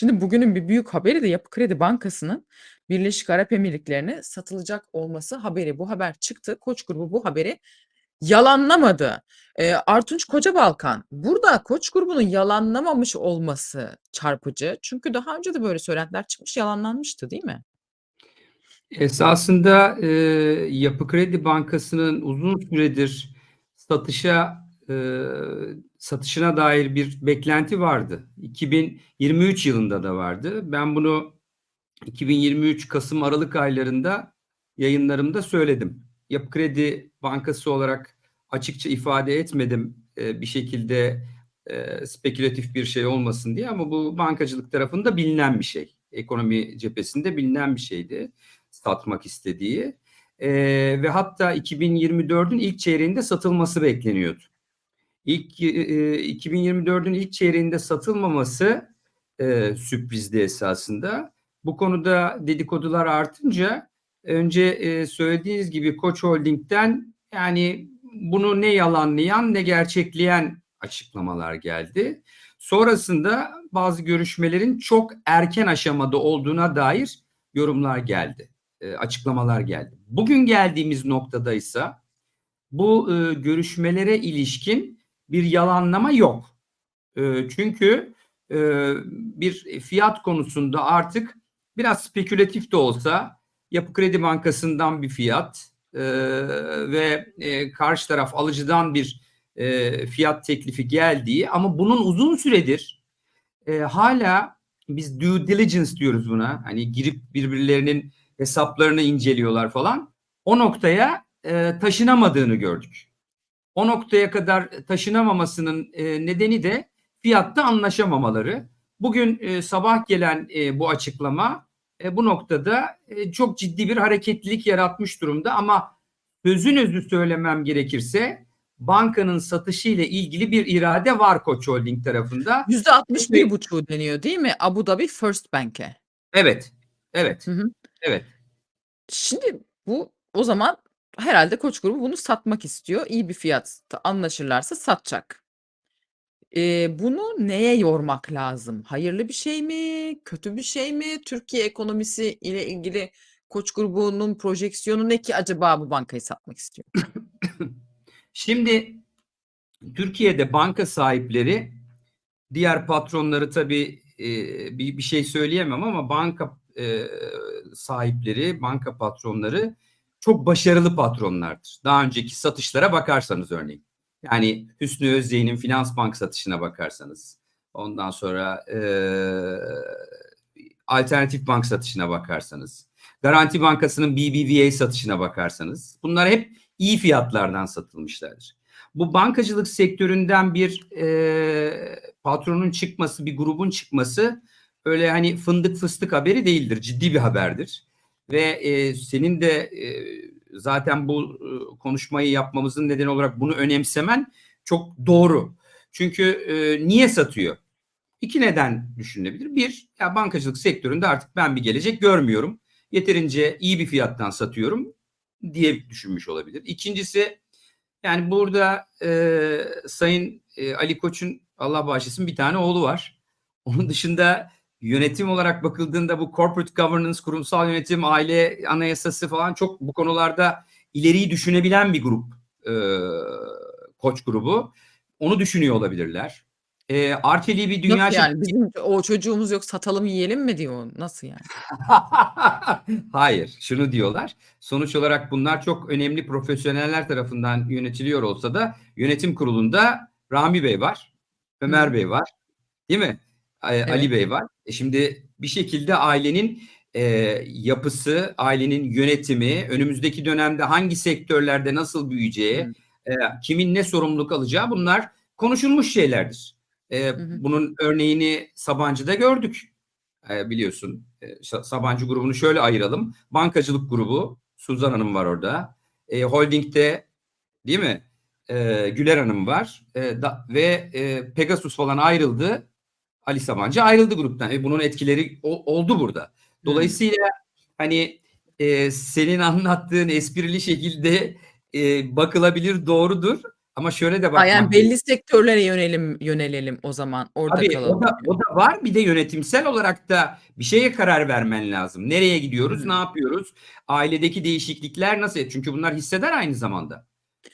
Şimdi bugünün bir büyük haberi de Yapı Kredi Bankası'nın Birleşik Arap Emirlikleri'ne satılacak olması haberi. Bu haber çıktı. Koç grubu bu haberi yalanlamadı. Eee, Artunç Kocabalkan, burada Koç grubunun yalanlamamış olması çarpıcı. Çünkü daha önce de böyle söylentiler çıkmış, yalanlanmıştı, değil mi? Esasında, eee, Yapı Kredi Bankası'nın uzun süredir satışa, eee, satışına dair bir beklenti vardı. 2023 yılında da vardı. Ben bunu 2023 kasım aralık aylarında yayınlarımda söyledim. Yapı Kredi Bankası olarak açıkça ifade etmedim, eee, bir şekilde, eee, spekülatif bir şey olmasın diye ama bu bankacılık tarafında bilinen bir şey. Ekonomi cephesinde bilinen bir şeydi satmak istediği. Eee, ve hatta 2024'ün ilk çeyreğinde satılması bekleniyordu. İlk, eee, 2024'ün ilk çeyreğinde satılmaması, eee, sürprizdi esasında. Bu konuda dedikodular artınca önce, eee, söylediğiniz gibi Koç Holding'den yani bunu ne yalanlayan ne gerçekleyen açıklamalar geldi. Sonrasında bazı görüşmelerin çok erken aşamada olduğuna dair yorumlar geldi, eee, açıklamalar geldi. Bugün geldiğimiz noktada bu, eee, görüşmelere ilişkin bir yalanlama yok. Eee, çünkü, eee, bir fiyat konusunda artık biraz spekülatif de olsa Yapı Kredi Bankası'ndan bir fiyat, eee, ve, eee, karşı taraf alıcıdan bir, eee, fiyat teklifi geldiği ama bunun uzun süredir, eee, hâlâ biz due diligence diyoruz buna. Hani girip birbirlerinin hesaplarını inceliyorlar falan. O noktaya, eee, taşınamadığını gördük. O noktaya kadar taşınamamasının, eee, nedeni de fiyatta anlaşamamaları. Bugün, eee, sabah gelen, eee, bu açıklama, bu noktada, çok ciddi bir hareketlilik yaratmış durumda ama sözün özü söylemem gerekirse bankanın satışıyla ilgili bir irade var Koç Holding tarafında. Çünkü %61,5'u deniyor, değil mi? Abu Dhabi First Bank'e. Evet, evet, Hı hı. evet. Şimdi bu o zaman herhâlde Koç grubu bunu satmak istiyor. İyi bir fiyatta anlaşırlarsa satacak. Eee, bunu neye yormak lazım? Hayırlı bir şey mi? Kötü bir şey mi? Türkiye ekonomisi ile ilgili Koç grubunun projeksiyonu ne ki acaba bu bankayı satmak istiyor? Şimdi Türkiye'de banka sahipleri diğer patronları tabii, eee, bir bir şey söyleyemem ama banka, eee, sahipleri, banka patronları çok başarılı patronlardır. Daha önceki satışlara bakarsanız örneğin. Yani Hüsnü Özyeğin'in Finansbank satışına bakarsanız, ondan sonra, eee, Alternatif Bank satışına bakarsanız, Garanti Bankası'nın BBVA satışına bakarsanız bunlar hep iyi fiyatlardan satılmışlardır. Bu bankacılık sektöründen bir, eee, patronun çıkması, bir grubun çıkması öyle hani fındık fıstık haberi değildir. Ciddi bir haberdir ve, eee, senin de, eee, zaten bu, ııı, konuşmayı yapmamızın nedeni olarak bunu önemsemen çok doğru. Çünkü, eee, niye satıyor? 2 neden düşünülebilir. 1, ya bankacılık sektöründe artık ben bir gelecek görmüyorum. Yeterince iyi bir fiyattan satıyorum diye düşünmüş olabilir. 2'ncisi yani burada, eee, Sayın, eee, Ali Koç'un Allah bağışlasın bir tane oğlu var. Onun dışında yönetim olarak bakıldığında bu corporate governance, kurumsal yönetim, aile anayasası falan çok bu konularda ileriyi düşünebilen bir grup, eee, Koç grubu. Onu düşünüyor olabilirler. Eee, Arçelik'i bir dünya Nasıl yani? Bizim o çocuğumuz yok satalım yiyelim mi diyor? Nasıl yani? Hayır, şunu diyorlar. Sonuç olarak bunlar çok önemli profesyoneller tarafından yönetiliyor olsa da yönetim kurulunda Rami Bey var, Ömer Hı. Bey var, değil mi? Eee, Ali Evet. Bey var. E, şimdi bir şekilde ailenin, eee, yapısı, ailenin yönetimi, önümüzdeki dönemde hangi sektörlerde nasıl büyüyeceği, eee, kimin ne sorumluluk alacağı bunlar konuşulmuş şeylerdir. Hı hı. bunun örneğini Sabancı'da gördük. Eee, biliyorsun. Sa Sabancı grubunu şöyle ayıralım. Bankacılık grubu, Suzan Hanım var orada. Eee, holding'de değil mi? Eee, Güler Hanım var. Eee, da ve, eee, Pegasus falan ayrıldı. Ali Sabancı ayrıldı gruptan. E, bunun etkileri o oldu burada. Dolayısıyla hani, eee, senin anlattığın esprili şekilde, eee, bakılabilir, doğrudur Ama şöyle de Ha, bakmak yani belli sektörlere yönelim yönelelim o zaman. Orada Tabii kalalım o da, o da var. Bir de yönetimsel olarak da bir şeye karar vermen lazım. Nereye gidiyoruz, Hı. ne yapıyoruz? Ailedeki değişiklikler nasıl? Çünkü bunlar hissedar aynı zamanda.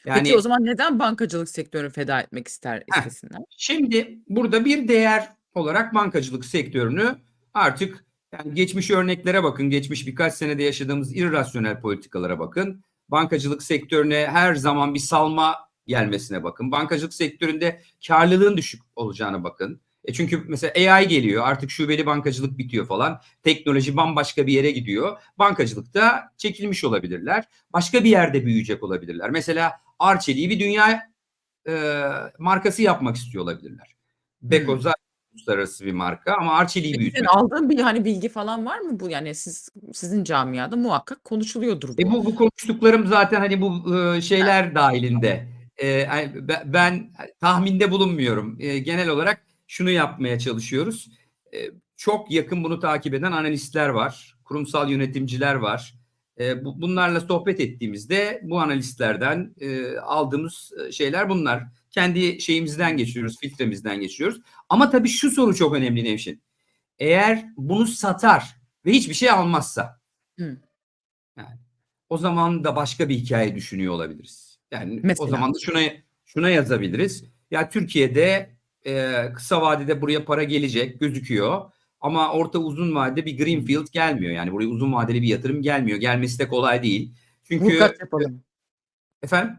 Yani Peki o zaman neden bankacılık sektörünü feda etmek ister Heh. istesinler? Şimdi burada bir değer olarak bankacılık sektörünü artık yani geçmiş örneklere bakın, geçmiş birkaç senede yaşadığımız irrasyonel politikalara bakın. Bankacılık sektörüne her zaman bir salma gelmesine bakın. Bankacılık sektöründe karlılığın düşük olacağına bakın. E çünkü mesela AI geliyor artık şubeli bankacılık bitiyor falan. Teknoloji bambaşka bir yere gidiyor. Bankacılıkta çekilmiş olabilirler. Başka bir yerde büyüyecek olabilirler. Mesela Arçelik'i bir dünya e, markası yapmak istiyor olabilirler. Beko Hımm. zaten uluslararası bir marka ama Arçelik'i Peki büyütmek aldığın bir, hani, bilgi falan var mı bu? Yani siz sizin camiada muhakkak konuşuluyordur E bu. bu bu konuştuklarım zaten hani bu şeyler dahilinde. Eee, hani be ben tahminde bulunmuyorum. Eee, genel olarak şunu yapmaya çalışıyoruz. Çok yakın bunu takip eden analistler var. Kurumsal yönetimciler var. Bu bunlarla sohbet ettiğimizde bu analistlerden, aldığımız, şeyler bunlar. Kendi şeyimizden geçiyoruz, filtremizden geçiyoruz. Ama tabii şu soru çok önemli Nevşin. Eğer bunu satar ve hiçbir şey almazsa Hıı. yani o zaman da başka bir hikaye düşünüyor olabiliriz. Yani o Mesela? zaman da şuna şuna yazabiliriz. Ya Türkiye'de eee, kısa vadede buraya para gelecek gözüküyor. Ama orta uzun vadede bir greenfield gelmiyor. Yani buraya uzun vadeli bir yatırım gelmiyor. Gelmesi de kolay değil. Çünkü Vurkaç yapalım. efendim?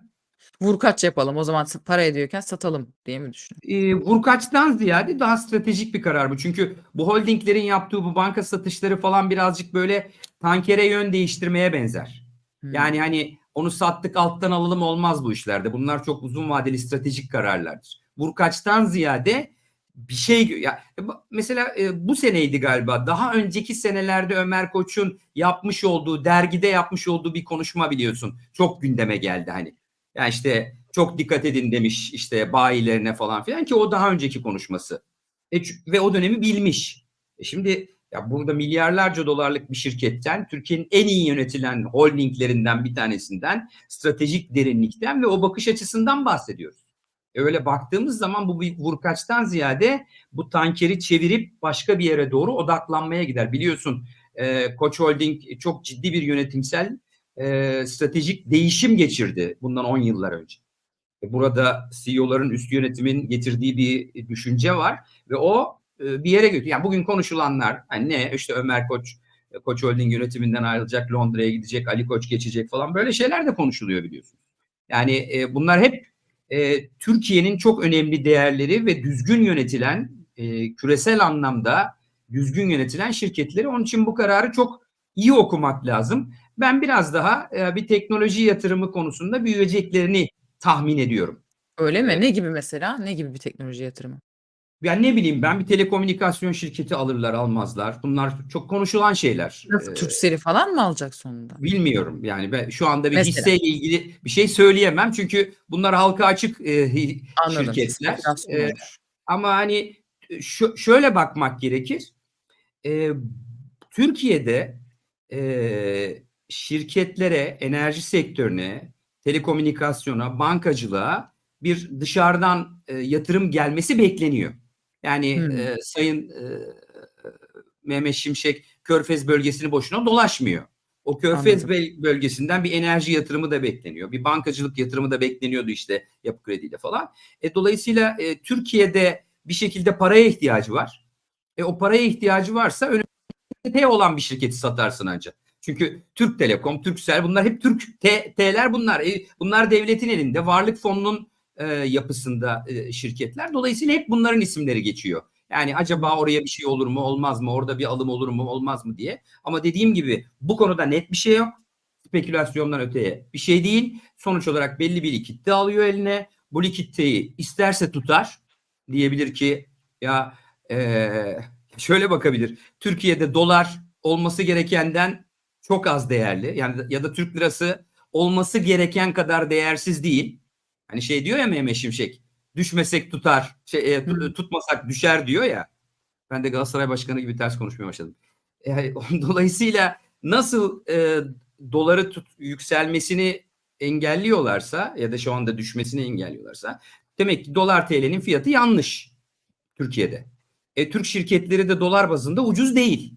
Vurkaç yapalım. O zaman para ediyorken satalım diye mi düşünüyorsun? Eee, vurkaçtan ziyade daha stratejik bir karar bu. Çünkü bu holdinglerin yaptığı bu banka satışları falan birazcık böyle tankere yön değiştirmeye benzer. Hımm. Yani hani onu sattık alttan alalım olmaz bu işlerde. Bunlar çok uzun vadeli stratejik kararlardır. Vurkaçtan ziyade bir şey ya mesela e, bu seneydi galiba. Daha önceki senelerde Ömer Koç'un yapmış olduğu dergide yapmış olduğu bir konuşma biliyorsun. Çok gündeme geldi hani. Yani işte çok dikkat edin demiş işte bayilerine falan filan ki o daha önceki konuşması. E, ve o dönemi bilmiş. E şimdi ya burada milyarlarca dolarlık bir şirketten Türkiye'nin en iyi yönetilen holdinglerinden bir tanesinden stratejik derinlikten ve o bakış açısından bahsediyoruz. E öyle baktığımız zaman bu bir vurkaçtan ziyade bu tankeri çevirip başka bir yere doğru odaklanmaya gider. Biliyorsun e, Koç Holding çok ciddi bir yönetimsel e, stratejik değişim geçirdi bundan 10 yıllar önce. E burada CEO'ların üst yönetimin getirdiği bir düşünce var ve o e, bir yere götürüyor. Yani bugün konuşulanlar hani ne işte Ömer Koç Koç Holding yönetiminden ayrılacak, Londra'ya gidecek, Ali Koç geçecek falan böyle şeyler de konuşuluyor biliyorsun. Yani e, bunlar hep e, Türkiye'nin çok önemli değerleri ve düzgün yönetilen e, küresel anlamda düzgün yönetilen şirketleri. Onun için bu kararı çok iyi okumak lazım. Ben biraz daha e, bir teknoloji yatırımı konusunda büyüyeceklerini tahmin ediyorum. Öyle mi? Ne gibi mesela? Ne gibi bir teknoloji yatırımı? Yani ne bileyim ben bir telekomünikasyon şirketi alırlar almazlar. Bunlar çok konuşulan şeyler. Nasıl Ee, falan mı alacak sonunda? bilmiyorum yani ben şu anda bir Mesela. hisseyle ilgili bir şey söyleyemem çünkü bunlar halka açık e, Anladım. şirketler. Olur. ama hani şu, şöyle bakmak gerekir. Ee, Türkiye'de e, şirketlere, enerji sektörüne, telekomünikasyona, bankacılığa bir dışarıdan e, yatırım gelmesi bekleniyor. Yani Hımm. e, Sayın e, Mehmet Şimşek Körfez bölgesini boşuna dolaşmıyor. O Körfez Anladım. bölgesinden bir enerji yatırımı da bekleniyor. Bir bankacılık yatırımı da bekleniyordu işte yapı krediyle falan. E, dolayısıyla e, Türkiye'de bir şekilde paraya ihtiyacı var. E, o paraya ihtiyacı varsa önünde olan bir şirketi satarsın ancak. Çünkü Türk Telekom, Turkcell bunlar hep Türk T'ler bunlar. E, bunlar devletin elinde. Varlık fonunun e, yapısında e, şirketler. Dolayısıyla hep bunların isimleri geçiyor. Yani acaba oraya bir şey olur mu, olmaz mı? Orada bir alım olur mu, olmaz mı diye. Ama dediğim gibi bu konuda net bir şey yok. Spekülasyondan öteye bir şey değil. Sonuç olarak belli bir likitte alıyor eline. Bu likitteyi isterse tutar. Diyebilir ki ya eee, şöyle bakabilir. Türkiye'de dolar olması gerekenden çok az değerli. Yani ya da Türk lirası olması gereken kadar değersiz değil. Hani şey diyor ya Mehmet Şimşek. Düşmesek tutar, şey, e, tutmasak düşer diyor ya. Ben de Galatasaray Başkanı gibi ters konuşmaya başladım. Yani, dolayısıyla nasıl e, doları tut, yükselmesini engelliyorlarsa ya da şu anda düşmesini engelliyorlarsa demek ki dolar TL'nin fiyatı yanlış Türkiye'de. E, Türk şirketleri de dolar bazında ucuz değil.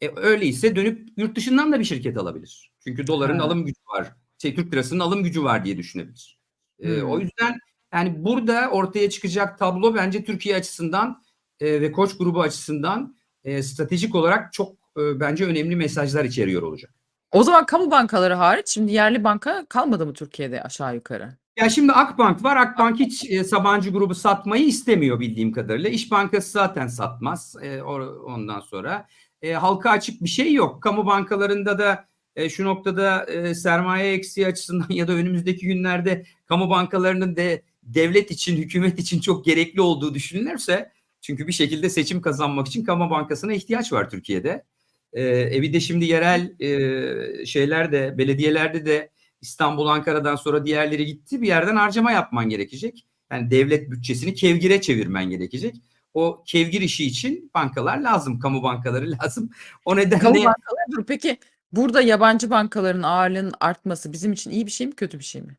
E, öyleyse dönüp yurt dışından da bir şirket alabilir. Çünkü doların Ha. alım gücü var. Şey, Türk lirasının alım gücü var diye düşünebilir. E, Hmm. o yüzden yani burada ortaya çıkacak tablo bence Türkiye açısından e, ve Koç grubu açısından e, stratejik olarak çok e, bence önemli mesajlar içeriyor olacak. O zaman kamu bankaları hariç şimdi yerli banka kalmadı mı Türkiye'de aşağı yukarı? Ya şimdi Akbank var. Akbank hiç e, Sabancı grubu satmayı istemiyor bildiğim kadarıyla. İş Bankası zaten satmaz e, or- ondan sonra. E, halka açık bir şey yok. Kamu bankalarında da e, şu noktada e, sermaye eksiği açısından ya da önümüzdeki günlerde kamu bankalarının de devlet için, hükümet için çok gerekli olduğu düşünülürse çünkü bir şekilde seçim kazanmak için kamu bankasına ihtiyaç var Türkiye'de. E, e bir de şimdi yerel e, şeylerde, belediyelerde de İstanbul, Ankara'dan sonra diğerleri gitti. Bir yerden harcama yapman gerekecek. Yani devlet bütçesini kevgire çevirmen gerekecek. O kevgir işi için bankalar lazım, kamu bankaları lazım. O nedenle Kamu bankaları dur peki burada yabancı bankaların ağırlığının artması bizim için iyi bir şey mi kötü bir şey mi?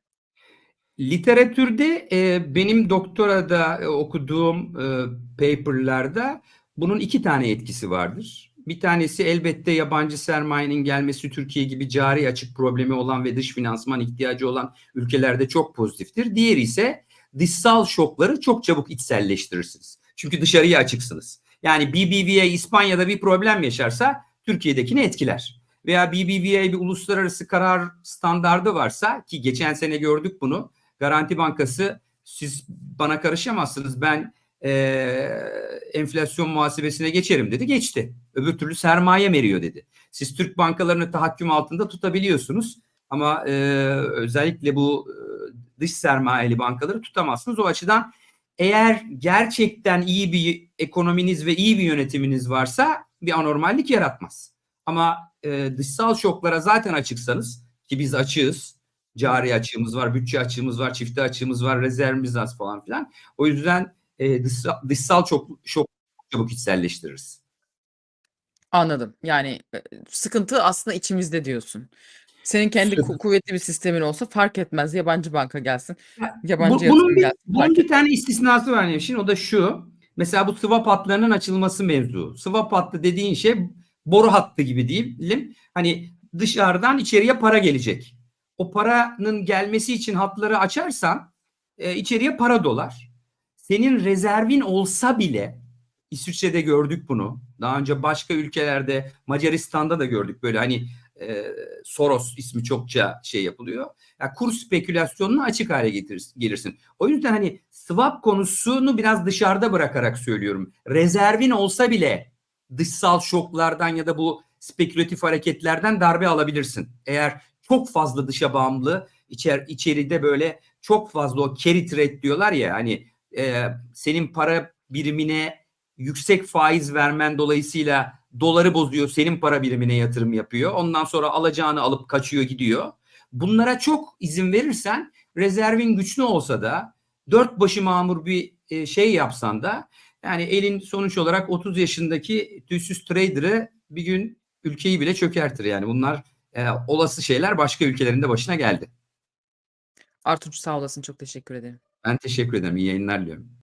literatürde e, benim doktorada e, okuduğum e, paperlarda bunun iki tane etkisi vardır. Bir tanesi elbette yabancı sermayenin gelmesi Türkiye gibi cari açık problemi olan ve dış finansman ihtiyacı olan ülkelerde çok pozitiftir. Diğeri ise dışsal şokları çok çabuk içselleştirirsiniz. Çünkü dışarıya açıksınız. Yani BBVA İspanya'da bir problem yaşarsa Türkiye'dekini etkiler. Veya BBVA bir uluslararası karar standardı varsa ki geçen sene gördük bunu. Garanti Bankası siz bana karışamazsınız ben e, enflasyon muhasebesine geçerim dedi. Geçti. Öbür türlü sermaye veriyor dedi. Siz Türk bankalarını tahakküm altında tutabiliyorsunuz ama e, özellikle bu dış sermayeli bankaları tutamazsınız. O açıdan eğer gerçekten iyi bir ekonominiz ve iyi bir yönetiminiz varsa bir anormallik yaratmaz. Ama e, dışsal şoklara zaten açıksanız ki biz açığız. Cari açığımız var, bütçe açığımız var, çifte açığımız var, rezervimiz az falan filan. O yüzden e, dışsal, dışsal çok, şok çabuk içselleştiririz. Anladım. Yani e, sıkıntı aslında içimizde diyorsun. Senin kendi ku- kuvvetli bir sistemin olsa fark etmez. Yabancı banka gelsin. Yabancı Bu- bunun yatırım bir, gelsin. bunun Fark bir tane istisnası var Nevşin. O da şu. Mesela bu swap hatlarının açılması mevzu. Swap hattı dediğin şey boru hattı gibi diyelim. Hani dışarıdan içeriye para gelecek. O paranın gelmesi için hatları açarsan e, içeriye para dolar. Senin rezervin olsa bile İsviçre'de gördük bunu. Daha önce başka ülkelerde Macaristan'da da gördük böyle hani e, Soros ismi çokça şey yapılıyor. Yani kur spekülasyonuna açık hale getirir, gelirsin. O yüzden hani swap konusunu biraz dışarıda bırakarak söylüyorum. Rezervin olsa bile dışsal şoklardan ya da bu spekülatif hareketlerden darbe alabilirsin. Eğer çok fazla dışa bağımlı içer, içeride böyle çok fazla o carry trade diyorlar ya hani e, senin para birimine yüksek faiz vermen dolayısıyla doları bozuyor senin para birimine yatırım yapıyor. Ondan sonra alacağını alıp kaçıyor gidiyor. Bunlara çok izin verirsen rezervin güçlü olsa da dört başı mamur bir e, şey yapsan da yani elin sonuç olarak 30 yaşındaki tüysüz trader'ı bir gün ülkeyi bile çökertir yani bunlar e, olası şeyler başka ülkelerin de başına geldi. Artunç sağ olasın. Çok teşekkür ederim. Ben teşekkür ederim. İyi yayınlar diliyorum.